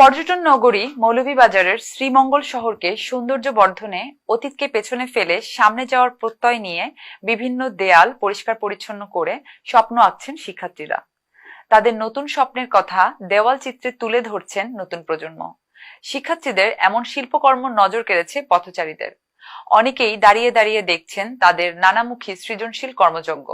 পর্যটন নগরী মৌলভীবাজারের শ্রীমঙ্গল শহরকে সৌন্দর্য বর্ধনে অতীতকে পেছনে ফেলে সামনে যাওয়ার প্রত্যয় নিয়ে বিভিন্ন দেয়াল পরিষ্কার পরিচ্ছন্ন করে স্বপ্ন আঁকছেন শিক্ষার্থীরা। তাদের নতুন স্বপ্নের কথা দেওয়াল চিত্রে তুলে ধরছেন নতুন প্রজন্ম। শিক্ষার্থীদের এমন শিল্পকর্ম নজর কেড়েছে পথচারীদের। অনেকেই দাঁড়িয়ে দাঁড়িয়ে দেখছেন তাদের নানামুখী সৃজনশীল কর্মযজ্ঞ।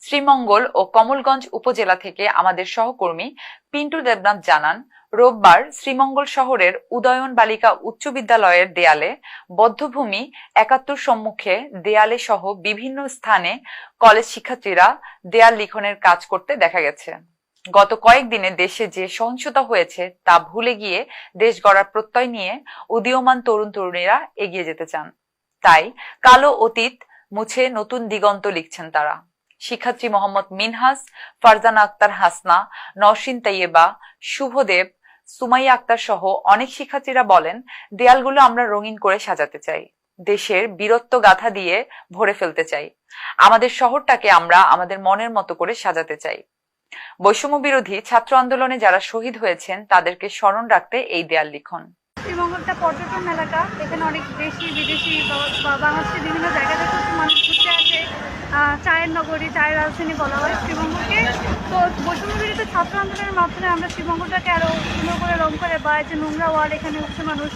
শ্রীমঙ্গল ও কমলগঞ্জ উপজেলা থেকে আমাদের সহকর্মী পিন্টু দেবনাথ জানান রোববার শ্রীমঙ্গল শহরের উদয়ন বালিকা উচ্চ বিদ্যালয়ের দেয়ালে বদ্ধভূমি একাত্তর সম্মুখে দেয়ালে সহ বিভিন্ন স্থানে কলেজ শিক্ষার্থীরা দেয়াল লিখনের কাজ করতে দেখা গেছে। গত কয়েকদিনে দেশে যে সহিংসতা হয়েছে তা ভুলে গিয়ে দেশ গড়ার প্রত্যয় নিয়ে উদীয়মান তরুণ তরুণীরা এগিয়ে যেতে চান। তাই কালো অতীত মুছে নতুন দিগন্ত লিখছেন তারা। শিক্ষার্থী মোহাম্মদ মিনহাস, ফারজানা আক্তার হাসনা, নওশিন তাইয়েবা, শুভদেব সুমাইয়া আক্তার সহ অনেক শিক্ষার্থীরা বলেন, দেয়ালগুলো আমরা রঙিন করে সাজাতে চাই। দেশের বীরত্ব গাথা দিয়ে ভরে ফেলতে চাই। আমাদের শহরটাকে আমরা আমাদের মনের মতো করে সাজাতে চাই। বৈষম্য বিরোধী ছাত্র আন্দোলনে যারা শহীদ হয়েছেন, তাদেরকে স্মরণ রাখতে এই দেয়াল লিখন। শ্রীমঙ্গলটা পর্যটন এলাকা। এখানে অনেক দেশি, বিদেশি বা- বাংলাদেশের বিভিন্ন জায়গা থেকে মানুষ চায়ের নগরী, চায়ের রাজধানী বলা হয় শ্রীমঙ্গলকে তো বৈষম্য বিরোধী ছাত্র আন্দোলনের মাধ্যমে আমরা শ্রীমঙ্গলটাকে আরও সুন্দর করে রং করে বা যে নোংরা ওয়াল এখানে হচ্ছে মানুষ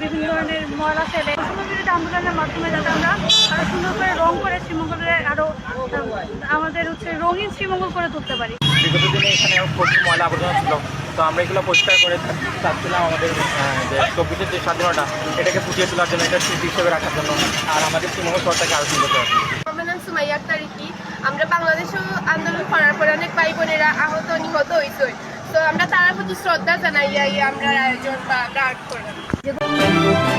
বিভিন্ন ধরনের ময়লা ফেলে। বৈষম্য আন্দোলনের মাধ্যমে যাতে আমরা আরও সুন্দর করে রং করে শ্রীমঙ্গলের আরও আমাদের হচ্ছে রঙিন শ্রীমঙ্গল করে তুলতে পারি। বিগত দিনে এখানে প্রচুর ময়লা আবর্জনা ছিল। তো আমরা এগুলো পরিষ্কার করে চাচ্ছিলাম আমাদের যে চব্বিশের যে স্বাধীনতা, এটাকে ফুটিয়ে তোলার জন্য, এটা স্মৃতি হিসেবে রাখার জন্য। আর আমাদের তৃণমূল সরকারকে আলোচনা সুন্দর করার আমার বাংলাদেশেও আন্দোলন করার পরে অনেক ভাই বোনেরা আহত, নিহত হয়েছে তো আমরা তার প্রতি শ্রদ্ধা জানাই আমরা আয়োজন বা আর্ট করলাম